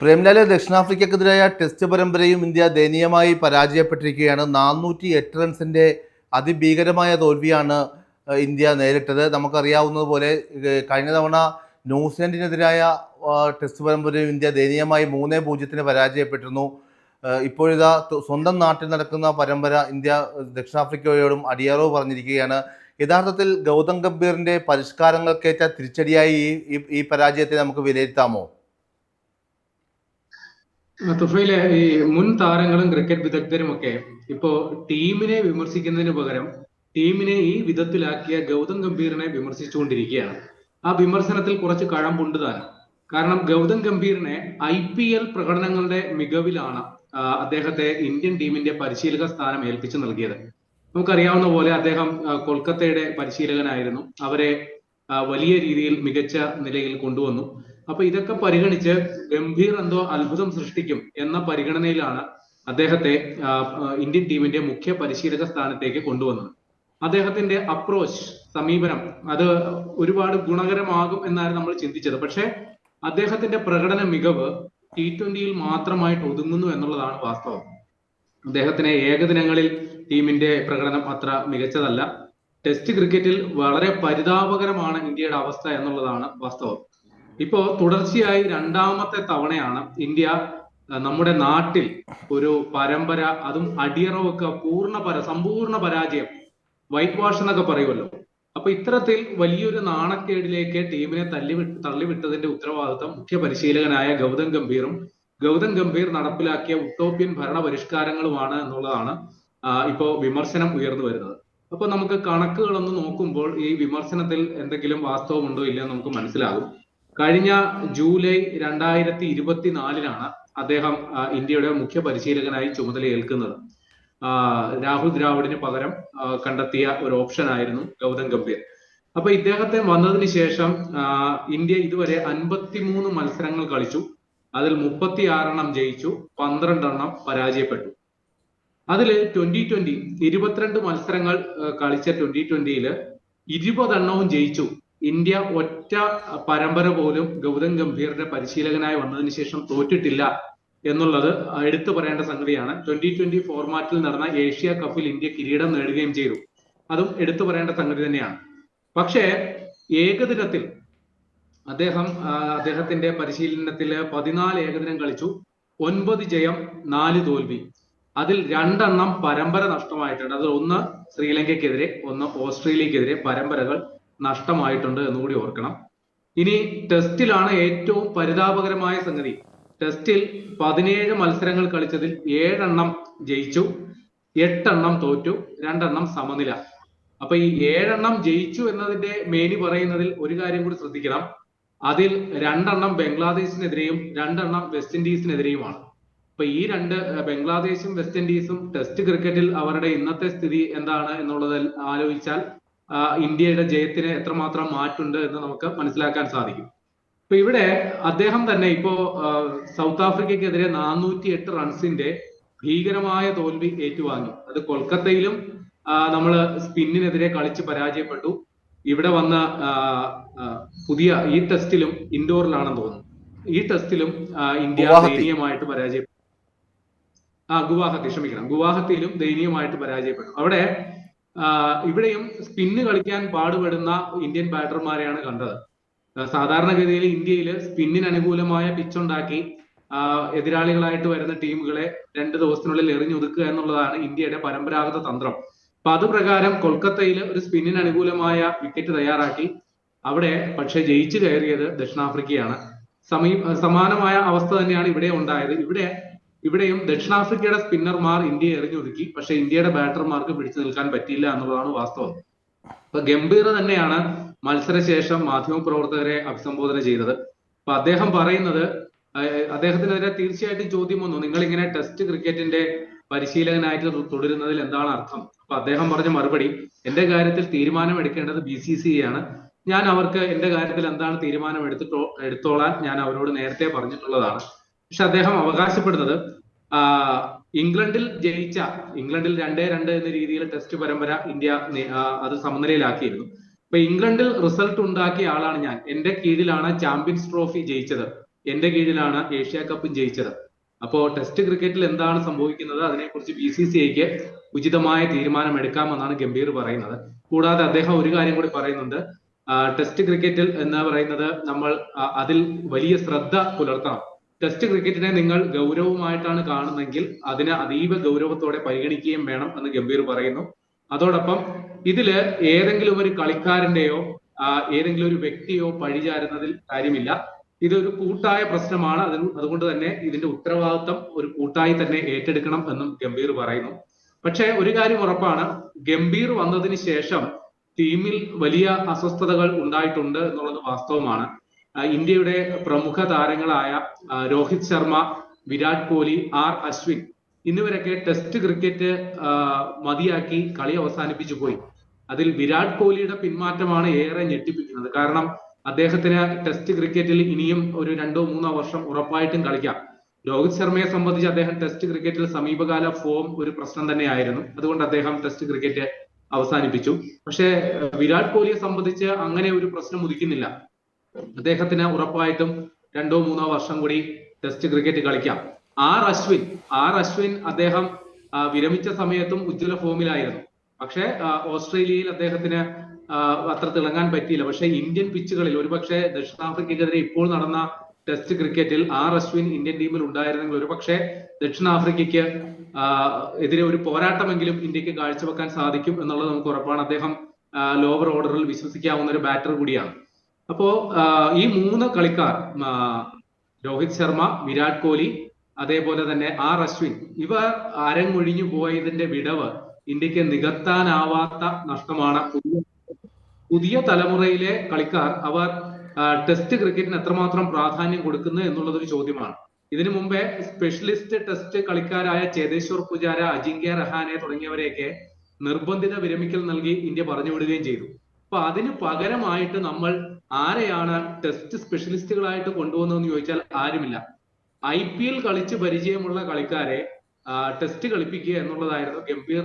പ്രേംലാൽ ദക്ഷിണാഫ്രിക്കക്കെതിരായ ടെസ്റ്റ് പരമ്പരയും ഇന്ത്യ ദയനീയമായി പരാജയപ്പെട്ടിരിക്കുകയാണ്. നാനൂറ്റി എട്ട് റൺസിന്റെ അതിഭീകരമായ തോൽവിയാണ് ഇന്ത്യ നേരിട്ടത്. നമുക്കറിയാവുന്നതുപോലെ കഴിഞ്ഞ തവണ ന്യൂസിലൻഡിനെതിരായ ടെസ്റ്റ് പരമ്പരയും ഇന്ത്യ ദയനീയമായി മൂന്ന് പൂജ്യത്തിന് പരാജയപ്പെട്ടിരുന്നു. ഇപ്പോഴിതാ സ്വന്തം നാട്ടിൽ നടക്കുന്ന പരമ്പര ഇന്ത്യ ദക്ഷിണാഫ്രിക്കയോടും അടിയറവ് പറഞ്ഞിരിക്കുകയാണ്. യഥാർത്ഥത്തിൽ ഗൗതം ഗംഭീറിന്റെ പരിഷ്കാരങ്ങൾക്കേറ്റ തിരിച്ചടിയായി ഈ ഈ പരാജയത്തെ നമുക്ക് വിലയിരുത്താമോ? തുഫയിലെ ഈ മുൻ താരങ്ങളും ക്രിക്കറ്റ് വിദഗ്ധരും ഒക്കെ ഇപ്പോ ടീമിനെ വിമർശിക്കുന്നതിന് പകരം ടീമിനെ ഈ വിധത്തിലാക്കിയ ഗൗതം ഗംഭീറിനെ വിമർശിച്ചുകൊണ്ടിരിക്കുകയാണ്. ആ വിമർശനത്തിൽ കുറച്ച് കഴമ്പുണ്ട് കാരണം ഗൗതം ഗംഭീറിനെ ഐ പി എൽ പ്രകടനങ്ങളുടെ മികവിലാണ് അദ്ദേഹത്തെ ഇന്ത്യൻ ടീമിന്റെ പരിശീലക സ്ഥാനം ഏൽപ്പിച്ചു നൽകിയത്. നമുക്കറിയാവുന്ന പോലെ അദ്ദേഹം കൊൽക്കത്തയുടെ പരിശീലകനായിരുന്നു. അവരെ വലിയ രീതിയിൽ മികച്ച നിലയിൽ കൊണ്ടുവന്നു. അപ്പൊ ഇതൊക്കെ പരിഗണിച്ച് ഗംഭീർ എന്തോ അത്ഭുതം സൃഷ്ടിക്കും എന്ന പരിഗണനയിലാണ് അദ്ദേഹത്തെ ഇന്ത്യൻ ടീമിന്റെ മുഖ്യ പരിശീലക സ്ഥാനത്തേക്ക് കൊണ്ടുവന്നത്. അദ്ദേഹത്തിന്റെ അപ്രോച്ച് സമീപനം അത് ഒരുപാട് ഗുണകരമാകും എന്നാണ് നമ്മൾ ചിന്തിച്ചത്. പക്ഷേ അദ്ദേഹത്തിന്റെ പ്രകടന മികവ് ടി ട്വന്റിയിൽ മാത്രമായിട്ട് ഒതുങ്ങുന്നു എന്നുള്ളതാണ് വാസ്തവം. അദ്ദേഹത്തിന് ഏകദിനങ്ങളിൽ ടീമിന്റെ പ്രകടനം അത്ര മികച്ചതല്ല. ടെസ്റ്റ് ക്രിക്കറ്റിൽ വളരെ പരിതാപകരമാണ് ഇന്ത്യയുടെ അവസ്ഥ എന്നുള്ളതാണ് വാസ്തവം. ഇപ്പോ തുടർച്ചയായി രണ്ടാമത്തെ തവണയാണ് ഇന്ത്യ നമ്മുടെ നാട്ടിൽ ഒരു പരമ്പര അതും അടിയറവൊക്കെ പൂർണ പര സമ്പൂർണ പരാജയം വൈറ്റ് വാഷ് എന്നൊക്കെ പറയുമല്ലോ. അപ്പൊ ഇത്തരത്തിൽ വലിയൊരു നാണക്കേടിലേക്ക് ടീമിനെ തള്ളി തള്ളിവിട്ടതിന്റെ ഉത്തരവാദിത്തം മുഖ്യ പരിശീലകനായ ഗൗതം ഗംഭീറും ഗൗതം ഗംഭീർ നടപ്പിലാക്കിയ ഉട്ടോപ്യൻ ഭരണ പരിഷ്കാരങ്ങളുമാണ് എന്നുള്ളതാണ് ഇപ്പോ വിമർശനം ഉയർന്നു വരുന്നത്. അപ്പൊ നമുക്ക് കണക്കുകളൊന്ന് നോക്കുമ്പോൾ ഈ വിമർശനത്തിൽ എന്തെങ്കിലും വാസ്തവമുണ്ടോ ഇല്ലയോ നമുക്ക് മനസ്സിലാകും. കഴിഞ്ഞ ജൂലൈ രണ്ടായിരത്തി ഇരുപത്തിനാലിനാണ് അദ്ദേഹം ഇന്ത്യയുടെ മുഖ്യ പരിശീലകനായി ചുമതല ഏൽക്കുന്നത് രാഹുൽ ദ്രാവിഡിന് പകരം കണ്ടെത്തിയ ഒരു ഓപ്ഷൻ ആയിരുന്നു ഗൗതം ഗംഭീർ. അപ്പൊ ഇദ്ദേഹത്തെ വന്നതിന് ശേഷം ഇന്ത്യ ഇതുവരെ അൻപത്തിമൂന്ന് മത്സരങ്ങൾ കളിച്ചു. അതിൽ മുപ്പത്തി ആറെണ്ണം ജയിച്ചു പന്ത്രണ്ടെണ്ണം പരാജയപ്പെട്ടു. അതിൽ ട്വന്റി ട്വന്റി ഇരുപത്തിരണ്ട് മത്സരങ്ങൾ കളിച്ച ട്വന്റി ട്വന്റിയിൽ ഇരുപതെണ്ണവും ജയിച്ചു. ഇന്ത്യ ഒറ്റ പരമ്പര പോലും ഗൗതം ഗംഭീറിന്റെ പരിശീലകനായി വന്നതിന് ശേഷം തോറ്റിട്ടില്ല എന്നുള്ളത് എടുത്തു പറയേണ്ട സംഗതിയാണ്. ട്വന്റി ട്വന്റി ഫോർമാറ്റിൽ നടന്ന ഏഷ്യ കപ്പിൽ ഇന്ത്യ കിരീടം നേടുകയും ചെയ്തു. അതും എടുത്തു പറയേണ്ട സംഗതി തന്നെയാണ്. പക്ഷേ ഏകദിനത്തിൽ അദ്ദേഹം അദ്ദേഹത്തിന്റെ പരിശീലനത്തിൽ പതിനാല് ഏകദിനം കളിച്ചു. ഒൻപത് ജയം നാല് തോൽവി. അതിൽ രണ്ടെണ്ണം പരമ്പര നഷ്ടമായിട്ടുണ്ട്. അതിൽ ഒന്ന് ശ്രീലങ്കയ്ക്കെതിരെ ഒന്ന് ഓസ്ട്രേലിയക്കെതിരെ പരമ്പരകൾ. നഷ്ടമായിട്ടുണ്ട് എന്നുകൂടി ഓർക്കണം. ഇനി ടെസ്റ്റിലാണ് ഏറ്റവും പരിതാപകരമായ സംഗതി. ടെസ്റ്റിൽ പതിനേഴ് മത്സരങ്ങൾ കളിച്ചതിൽ ഏഴെണ്ണം ജയിച്ചു എട്ടെണ്ണം തോറ്റു രണ്ടെണ്ണം സമനില. അപ്പൊ ഈ ഏഴെണ്ണം ജയിച്ചു എന്നതിന്റെ മേനി പറയുന്നതിൽ ഒരു കാര്യം കൂടി ശ്രദ്ധിക്കണം. അതിൽ രണ്ടെണ്ണം ബംഗ്ലാദേശിനെതിരെയും രണ്ടെണ്ണം വെസ്റ്റ് ഇൻഡീസിനെതിരെയുമാണ്. അപ്പൊ ഈ രണ്ട് ബംഗ്ലാദേശും വെസ്റ്റ് ഇൻഡീസും ടെസ്റ്റ് ക്രിക്കറ്റിൽ അവരുടെ ഇന്നത്തെ സ്ഥിതി എന്താണ് എന്നുള്ളത് ആലോചിച്ചാൽ ഇന്ത്യയുടെ ജയത്തിന് എത്രമാത്രം മാറ്റുണ്ട് എന്ന് നമുക്ക് മനസ്സിലാക്കാൻ സാധിക്കും. ഇപ്പൊ ഇവിടെ അദ്ദേഹം തന്നെ ഇപ്പോ സൗത്ത് ആഫ്രിക്കയ്ക്കെതിരെ നാനൂറ്റി എട്ട് റൺസിന്റെ ഭീകരമായ തോൽവി ഏറ്റുവാങ്ങി. അത് കൊൽക്കത്തയിലും നമ്മൾ സ്പിന്നിനെതിരെ കളിച്ച് പരാജയപ്പെട്ടു. ഇവിടെ വന്ന പുതിയ ഈ ടെസ്റ്റിലും ഇൻഡോറിലാണെന്ന് തോന്നുന്നു. ഈ ടെസ്റ്റിലും ഇന്ത്യ. ദയനീയമായിട്ട് പരാജയപ്പെട്ടു. ആ ഗുവാഹത്തി ക്ഷമിക്കണം. ഗുവാഹത്തിയിലും ദയനീയമായിട്ട് പരാജയപ്പെട്ടു. അവിടെ ഇവിടെയും സ്പിന്ന് കളിക്കാൻ പാടുപെടുന്ന ഇന്ത്യൻ ബാറ്റർമാരെയാണ് കണ്ടത്. സാധാരണഗതിയിൽ ഇന്ത്യയിൽ സ്പിന്നിന് അനുകൂലമായ പിച്ചുണ്ടാക്കി ഉണ്ടാക്കി എതിരാളികളായിട്ട് വരുന്ന ടീമുകളെ രണ്ട് ദിവസത്തിനുള്ളിൽ എറിഞ്ഞൊതുക്കുക എന്നുള്ളതാണ് ഇന്ത്യയുടെ പരമ്പരാഗത തന്ത്രം. അപ്പൊ അത് പ്രകാരം കൊൽക്കത്തയിൽ ഒരു സ്പിന്നിന് അനുകൂലമായ വിക്കറ്റ് തയ്യാറാക്കി. അവിടെ പക്ഷെ ജയിച്ചു കയറിയത് ദക്ഷിണാഫ്രിക്കയാണ്. സമീ സമാനമായ അവസ്ഥ തന്നെയാണ് ഇവിടെ ഉണ്ടായത്. ഇവിടെ ഇവിടെയും ദക്ഷിണാഫ്രിക്കയുടെ സ്പിന്നർമാർ ഇന്ത്യയെ എറിഞ്ഞൊതുക്കി പക്ഷെ ഇന്ത്യയുടെ ബാറ്റർമാർക്ക് പിടിച്ചു നിൽക്കാൻ പറ്റിയില്ല എന്നുള്ളതാണ് വാസ്തവം. അപ്പൊ ഗംഭീർ തന്നെയാണ് മത്സരശേഷം മാധ്യമപ്രവർത്തകരെ അഭിസംബോധന ചെയ്തത്. അപ്പൊ അദ്ദേഹം പറയുന്നത് അദ്ദേഹത്തിനെതിരെ തീർച്ചയായിട്ടും ചോദ്യം വന്നു. നിങ്ങൾ ഇങ്ങനെ ടെസ്റ്റ് ക്രിക്കറ്റിന്റെ പരിശീലകനായിട്ട് തുടരുന്നതിൽ എന്താണ് അർത്ഥം? അപ്പൊ അദ്ദേഹം പറഞ്ഞ മറുപടി എന്റെ കാര്യത്തിൽ തീരുമാനം എടുക്കേണ്ടത് ബി സി സി ആണ്. ഞാൻ അവർക്ക് എന്റെ കാര്യത്തിൽ എന്താണ് തീരുമാനം എടുത്തിട്ടോ എടുത്തോളാൻ ഞാൻ അവരോട് നേരത്തെ പറഞ്ഞിട്ടുള്ളതാണ്. പക്ഷെ അദ്ദേഹം അവകാശപ്പെടുന്നത് ഇംഗ്ലണ്ടിൽ ജയിച്ച ഇംഗ്ലണ്ടിൽ രണ്ടേ രണ്ട് എന്ന രീതിയിൽ ടെസ്റ്റ് പരമ്പര ഇന്ത്യ അത് സമനിലയിലാക്കിയിരുന്നു. അപ്പൊ ഇംഗ്ലണ്ടിൽ റിസൾട്ട് ഉണ്ടാക്കിയ ആളാണ് ഞാൻ. എന്റെ കീഴിലാണ് ചാമ്പ്യൻസ് ട്രോഫി ജയിച്ചത്. എന്റെ കീഴിലാണ് ഏഷ്യ കപ്പും ജയിച്ചത്. അപ്പോ ടെസ്റ്റ് ക്രിക്കറ്റിൽ എന്താണ് സംഭവിക്കുന്നത്? അതിനെക്കുറിച്ച് ബി സി സി ഐക്ക് ഉചിതമായ തീരുമാനം എടുക്കാമെന്നാണ് ഗംഭീർ പറയുന്നത്. കൂടാതെ അദ്ദേഹം ഒരു കാര്യം കൂടി പറയുന്നുണ്ട്. ടെസ്റ്റ് ക്രിക്കറ്റിൽ എന്ന് പറയുന്നത് നമ്മൾ അതിൽ വലിയ ശ്രദ്ധ പുലർത്തണം. ടെസ്റ്റ് ക്രിക്കറ്റിനെ നിങ്ങൾ ഗൗരവമായിട്ടാണ് കാണുന്നതെങ്കിൽ അതിനെ അതീവ ഗൗരവത്തോടെ പരിഗണിക്കുകയും വേണം എന്ന് ഗംഭീർ പറയുന്നു. അതോടൊപ്പം ഇതിൽ ഏതെങ്കിലും ഒരു കളിക്കാരന്റെയോ ഏതെങ്കിലും ഒരു വ്യക്തിയോ പഴിചാരുന്നതിൽ കാര്യമില്ല. ഇതൊരു കൂട്ടായ പ്രശ്നമാണ്. അതിന് അതുകൊണ്ട് തന്നെ ഇതിന്റെ ഉത്തരവാദിത്വം ഒരു കൂട്ടായി തന്നെ ഏറ്റെടുക്കണം എന്നും ഗംഭീർ പറയുന്നു. പക്ഷേ ഒരു കാര്യം ഉറപ്പാണ്. ഗംഭീർ വന്നതിന് ശേഷം ടീമിൽ വലിയ അസ്വസ്ഥതകൾ ഉണ്ടായിട്ടുണ്ട് എന്നുള്ളത് വാസ്തവമാണ്. ഇന്ത്യയുടെ പ്രമുഖ താരങ്ങളായ രോഹിത് ശർമ്മ വിരാട് കോഹ്ലി ആർ അശ്വിൻ എന്നിവരൊക്കെ ടെസ്റ്റ് ക്രിക്കറ്റ് മതിയാക്കി കളി അവസാനിപ്പിച്ചു പോയി. അതിൽ വിരാട് കോഹ്ലിയുടെ പിന്മാറ്റമാണ് ഏറെ ഞെട്ടിപ്പിക്കുന്നത്. കാരണം അദ്ദേഹത്തിന് ടെസ്റ്റ് ക്രിക്കറ്റിൽ ഇനിയും ഒരു രണ്ടോ മൂന്നോ വർഷം ഉറപ്പായിട്ടും കളിക്കാം. രോഹിത് ശർമ്മയെ സംബന്ധിച്ച് അദ്ദേഹം ടെസ്റ്റ് ക്രിക്കറ്റിൽ സമീപകാല ഫോം ഒരു പ്രശ്നം തന്നെയായിരുന്നു. അതുകൊണ്ട് അദ്ദേഹം ടെസ്റ്റ് ക്രിക്കറ്റ് അവസാനിപ്പിച്ചു. പക്ഷേ വിരാട് കോഹ്ലിയെ സംബന്ധിച്ച് അങ്ങനെ ഒരു പ്രശ്നം ഉദിക്കുന്നില്ല. അദ്ദേഹത്തിന് ഉറപ്പായിട്ടും രണ്ടോ മൂന്നോ വർഷം കൂടി ടെസ്റ്റ് ക്രിക്കറ്റ് കളിക്കാം. ആർ അശ്വിൻ ആർ അശ്വിൻ അദ്ദേഹം വിരമിച്ച സമയത്തും ഉജ്ജ്വല ഫോമിലായിരുന്നു പക്ഷെ ഓസ്ട്രേലിയയിൽ അദ്ദേഹത്തിന് അത്ര തിളങ്ങാൻ പറ്റിയില്ല. പക്ഷെ ഇന്ത്യൻ പിച്ചുകളിൽ ഒരുപക്ഷെ ദക്ഷിണാഫ്രിക്കയ്ക്കെതിരെ ഇപ്പോൾ നടന്ന ടെസ്റ്റ് ക്രിക്കറ്റിൽ ആർ അശ്വിൻ ഇന്ത്യൻ ടീമിൽ ഉണ്ടായിരുന്നെങ്കിൽ ഒരുപക്ഷെ ദക്ഷിണാഫ്രിക്കയ്ക്ക് എതിരെ ഒരു പോരാട്ടമെങ്കിലും ഇന്ത്യയ്ക്ക് കാഴ്ചവെക്കാൻ സാധിക്കും എന്നുള്ളത് നമുക്ക് ഉറപ്പാണ്. അദ്ദേഹം ലോവർ ഓർഡറിൽ വിശ്വസിക്കാവുന്ന ഒരു ബാറ്റർ കൂടിയാണ്. അപ്പോ ഈ മൂന്ന് കളിക്കാർ രോഹിത് ശർമ്മ വിരാട് കോഹ്ലി അതേപോലെ തന്നെ ആർ അശ്വിൻ ഇവർ അരങ്ങൊഴിഞ്ഞു പോയതിന്റെ വിടവ് ഇന്ത്യയ്ക്ക് നികത്താനാവാത്ത നഷ്ടമാണ്. പുതിയ തലമുറയിലെ കളിക്കാർ അവർ ടെസ്റ്റ് ക്രിക്കറ്റിന് എത്രമാത്രം പ്രാധാന്യം കൊടുക്കുന്നു എന്നുള്ളത് ഒരു ചോദ്യമാണ്. ഇതിനു മുമ്പേ സ്പെഷ്യലിസ്റ്റ് ടെസ്റ്റ് കളിക്കാരായ ചേതേശ്വർ പൂജാര അജിങ്ക്യ റഹാനെ തുടങ്ങിയവരെയൊക്കെ നിർബന്ധിത വിരമിക്കൽ നൽകി ഇന്ത്യ പറഞ്ഞു വിടുകയും ചെയ്തു. അപ്പൊ അതിന് പകരമായിട്ട് നമ്മൾ ആരെയാണ് ടെസ്റ്റ് സ്പെഷ്യലിസ്റ്റുകളായിട്ട് കൊണ്ടുവന്നതെന്ന് ചോദിച്ചാൽ ആരുമില്ല. ഐ പി എൽ കളിച്ച് പരിചയമുള്ള കളിക്കാരെ ടെസ്റ്റ് കളിപ്പിക്കുക എന്നുള്ളതായിരുന്നു ഗംഭീർ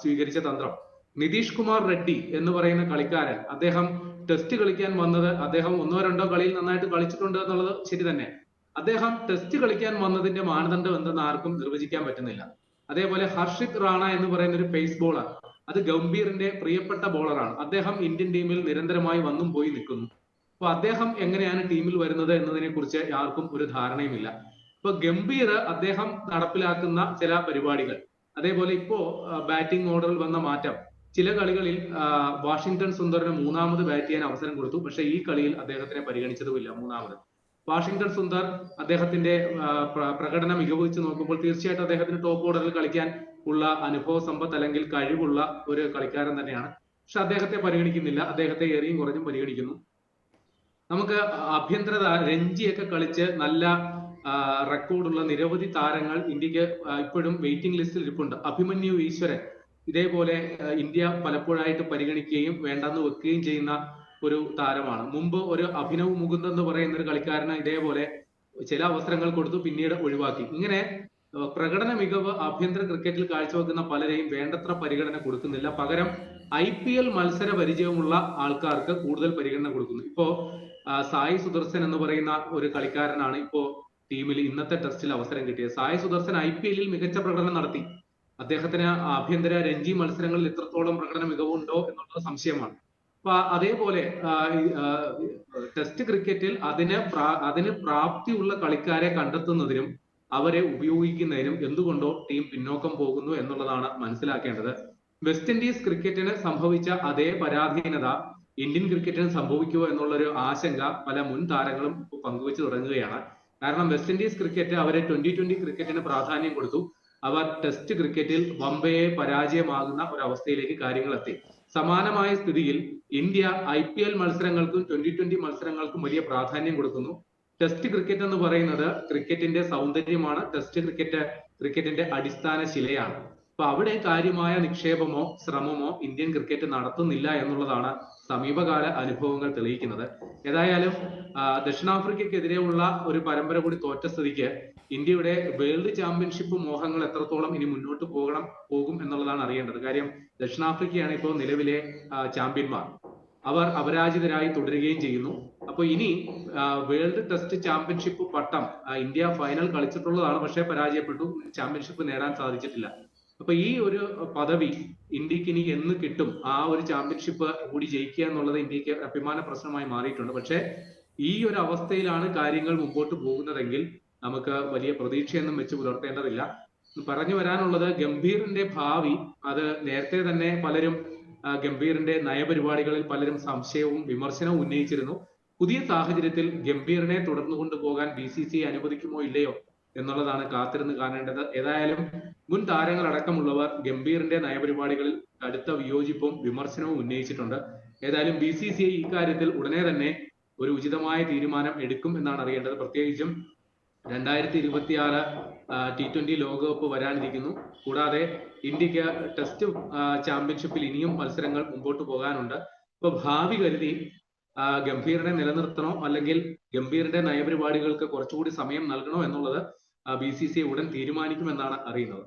സ്വീകരിച്ച തന്ത്രം. നിതീഷ് കുമാർ റെഡ്ഡി എന്ന് പറയുന്ന കളിക്കാരൻ അദ്ദേഹം ടെസ്റ്റ് കളിക്കാൻ വന്നത് അദ്ദേഹം ഒന്നോ രണ്ടോ കളിയിൽ നന്നായിട്ട് കളിച്ചിട്ടുണ്ട് എന്നുള്ളത് ശരി തന്നെ. അദ്ദേഹം ടെസ്റ്റ് കളിക്കാൻ വന്നതിന്റെ മാനദണ്ഡം എന്തെന്ന് ആർക്കും നിർവചിക്കാൻ പറ്റുന്നില്ല. അതേപോലെ ഹർഷിത് റാണ എന്ന് പറയുന്ന ഒരു പേസ് ബോളർ അത് ഗംഭീറിന്റെ പ്രിയപ്പെട്ട ബോളറാണ് അദ്ദേഹം ഇന്ത്യൻ ടീമിൽ നിരന്തരമായി വന്നും പോയി നിൽക്കുന്നു. അപ്പൊ അദ്ദേഹം എങ്ങനെയാണ് ടീമിൽ വരുന്നത് എന്നതിനെ കുറിച്ച് ആർക്കും ഒരു ധാരണയുമില്ല. ഇപ്പൊ ഗംഭീർ അദ്ദേഹം നടപ്പിലാക്കുന്ന ചില പരിപാടികൾ. അതേപോലെ ഇപ്പോ ബാറ്റിംഗ് ഓർഡറിൽ വന്ന മാറ്റം. ചില കളികളിൽ വാഷിംഗ്ടൺ സുന്ദറിന് മൂന്നാമത് ബാറ്റ് ചെയ്യാൻ അവസരം കൊടുത്തു. പക്ഷേ ഈ കളിയിൽ അദ്ദേഹത്തിനെ പരിഗണിച്ചതുമില്ല മൂന്നാമത്. വാഷിംഗ്ടൺ സുന്ദർ അദ്ദേഹത്തിന്റെ പ്രകടനം പ്ര- പ്രകടന മികവ് വെച്ച് നോക്കുമ്പോൾ തീർച്ചയായിട്ടും അദ്ദേഹത്തിന് ടോപ്പ് ഓർഡറിൽ കളിക്കാൻ ഉള്ള അനുഭവ സമ്പത്ത് അല്ലെങ്കിൽ കഴിവുള്ള ഒരു കളിക്കാരൻ തന്നെയാണ്. പക്ഷെ അദ്ദേഹത്തെ പരിഗണിക്കുന്നില്ല. അദ്ദേഹത്തെ ഏറിയും കുറഞ്ഞും പരിഗണിക്കുന്നു. നമുക്ക് ആഭ്യന്തര രഞ്ജിയൊക്കെ കളിച്ച് നല്ല റെക്കോർഡുള്ള നിരവധി താരങ്ങൾ ഇന്ത്യയ്ക്ക് ഇപ്പോഴും വെയിറ്റിംഗ് ലിസ്റ്റിൽ ഇരിപ്പുണ്ട്. അഭിമന്യു ഈശ്വരൻ ഇതേപോലെ ഇന്ത്യ പലപ്പോഴായിട്ട് പരിഗണിക്കുകയും വേണ്ടെന്ന് വെക്കുകയും ചെയ്യുന്ന ഒരു താരമാണ്. മുമ്പ് ഒരു അഭിനവ് മുകുന്ദ് എന്ന് പറയുന്ന ഒരു കളിക്കാരന് ഇതേപോലെ ചില അവസരങ്ങൾ കൊടുത്തു പിന്നീട് ഒഴിവാക്കി. ഇങ്ങനെ പ്രകടന മികവ് ആഭ്യന്തര ക്രിക്കറ്റിൽ കാഴ്ചവെക്കുന്ന പലരെയും വേണ്ടത്ര പരിഗണന കൊടുക്കുന്നില്ല. പകരം ഐ പി എൽ മത്സര പരിചയമുള്ള ആൾക്കാർക്ക് കൂടുതൽ പരിഗണന കൊടുക്കുന്നു. ഇപ്പോ സായി സുദർശൻ എന്ന് പറയുന്ന ഒരു കളിക്കാരനാണ് ഇപ്പോ ടീമിൽ ഇന്നത്തെ ടെസ്റ്റിൽ അവസരം കിട്ടിയത്. സായി സുദർശൻ ഐ പി എല്ലിൽ മികച്ച പ്രകടനം നടത്തി. അദ്ദേഹത്തിന് ആഭ്യന്തര രഞ്ജി മത്സരങ്ങളിൽ എത്രത്തോളം പ്രകടന മികവുണ്ടോ എന്നുള്ളത് സംശയമാണ്. അപ്പൊ അതേപോലെ ടെസ്റ്റ് ക്രിക്കറ്റിൽ അതിന് അതിന് പ്രാപ്തിയുള്ള കളിക്കാരെ കണ്ടെത്തുന്നതിനും അവരെ ഉപയോഗിക്കുന്നതിനും എന്തുകൊണ്ടോ ടീം പിന്നോക്കം പോകുന്നു എന്നുള്ളതാണ് മനസ്സിലാക്കേണ്ടത്. വെസ്റ്റ് ഇൻഡീസ് ക്രിക്കറ്റിന് സംഭവിച്ച അതേ പരാധീനത ഇന്ത്യൻ ക്രിക്കറ്റിന് സംഭവിക്കുമോ എന്നുള്ളൊരു ആശങ്ക പല മുൻ താരങ്ങളും പങ്കുവെച്ച് തുടങ്ങുകയാണ്. കാരണം വെസ്റ്റ് ഇൻഡീസ് ക്രിക്കറ്റ് അവരെ ട്വന്റി ട്വന്റി ക്രിക്കറ്റിന് പ്രാധാന്യം കൊടുത്തു. അവർ ടെസ്റ്റ് ക്രിക്കറ്റിൽ ബംബെയെ പരാജയമാകുന്ന ഒരു അവസ്ഥയിലേക്ക് കാര്യങ്ങൾ എത്തി സമാനമായ സ്ഥിതിയിൽ ഇന്ത്യ ഐ പി എൽ മത്സരങ്ങൾക്കും ട്വന്റി ട്വന്റി മത്സരങ്ങൾക്കും വലിയ പ്രാധാന്യം കൊടുക്കുന്നു. ടെസ്റ്റ് ക്രിക്കറ്റ് എന്ന് പറയുന്നത് ക്രിക്കറ്റിന്റെ സൗന്ദര്യമാണ്. ടെസ്റ്റ് ക്രിക്കറ്റ് ക്രിക്കറ്റിന്റെ അടിസ്ഥാന ശിലയാണ്. അപ്പൊ അവിടെ കാര്യമായ നിക്ഷേപമോ ശ്രമമോ ഇന്ത്യൻ ക്രിക്കറ്റ് നടത്തുന്നില്ല എന്നുള്ളതാണ് സമീപകാല അനുഭവങ്ങൾ തെളിയിക്കുന്നത്. ഏതായാലും ആ, ദക്ഷിണാഫ്രിക്കയ്ക്കെതിരെയുള്ള ഒരു പരമ്പര കൂടി തോറ്റ സ്ഥിതിക്ക് ഇന്ത്യയുടെ വേൾഡ് ചാമ്പ്യൻഷിപ്പ് മോഹങ്ങൾ എത്രത്തോളം ഇനി മുന്നോട്ട് പോകണം പോകും എന്നുള്ളതാണ് അറിയേണ്ടത്. കാര്യം ദക്ഷിണാഫ്രിക്കയാണ് ഇപ്പോൾ നിലവിലെ ചാമ്പ്യന്മാർ. അവർ അപരാജിതരായി തുടരുകയും ചെയ്യുന്നു. അപ്പോൾ ഇനി വേൾഡ് ടെസ്റ്റ് ചാമ്പ്യൻഷിപ്പ് പട്ടം ഇന്ത്യ ഫൈനൽ കളിച്ചിട്ടുള്ളതാണ് പക്ഷേ പരാജയപ്പെട്ടു. ചാമ്പ്യൻഷിപ്പ് നേടാൻ സാധിച്ചിട്ടില്ല. അപ്പൊ ഈ ഒരു പദവി ഇന്ത്യയ്ക്ക് ഇനി എന്ന് കിട്ടും? ആ ഒരു ചാമ്പ്യൻഷിപ്പ് കൂടി ജയിക്കുക എന്നുള്ളത് ഇന്ത്യയ്ക്ക് അഭിമാന പ്രശ്നമായി മാറിയിട്ടുണ്ട്. പക്ഷേ ഈ ഒരു അവസ്ഥയിലാണ് കാര്യങ്ങൾ മുമ്പോട്ട് പോകുന്നതെങ്കിൽ നമുക്ക് വലിയ പ്രതീക്ഷയൊന്നും വെച്ച് പുലർത്തേണ്ടതില്ല. പറഞ്ഞു വരാനുള്ളത് ഗംഭീറിന്റെ ഭാവി അത് നേരത്തെ തന്നെ പലരും ഗംഭീറിന്റെ നയപരിപാടികളിൽ പലരും സംശയവും വിമർശനവും ഉന്നയിച്ചിരുന്നു. പുതിയ സാഹചര്യത്തിൽ ഗംഭീറിനെ തുടർന്നു കൊണ്ടുപോകാൻ ബി സി സി അനുവദിക്കുമോ ഇല്ലയോ എന്നുള്ളതാണ് കാത്തിരുന്ന് കാണേണ്ടത്. ഏതായാലും മുൻ താരങ്ങളടക്കമുള്ളവർ ഗംഭീറിന്റെ നയപരിപാടികളിൽ കടുത്ത വിയോജിപ്പും വിമർശനവും ഉന്നയിച്ചിട്ടുണ്ട്. ഏതായാലും ബി സി സി ഐ ഇക്കാര്യത്തിൽ ഉടനെ തന്നെ ഒരു ഉചിതമായ തീരുമാനം എടുക്കും എന്നാണ് അറിയേണ്ടത്. പ്രത്യേകിച്ചും രണ്ടായിരത്തി ഇരുപത്തി ആറ് ടി ട്വന്റി ലോകകപ്പ് വരാനിരിക്കുന്നു. കൂടാതെ ഇന്ത്യയ്ക്ക് ടെസ്റ്റ് ചാമ്പ്യൻഷിപ്പിൽ ഇനിയും മത്സരങ്ങൾ മുമ്പോട്ട് പോകാനുണ്ട്. ഇപ്പൊ ഭാവി കരുതി ഗംഭീറിനെ നിലനിർത്തണോ അല്ലെങ്കിൽ ഗംഭീറിന്റെ നയപരിപാടികൾക്ക് കുറച്ചുകൂടി സമയം നൽകണോ എന്നുള്ളത് ബി സി സി ഉടൻ തീരുമാനിക്കുമെന്നാണ് അറിയുന്നത്.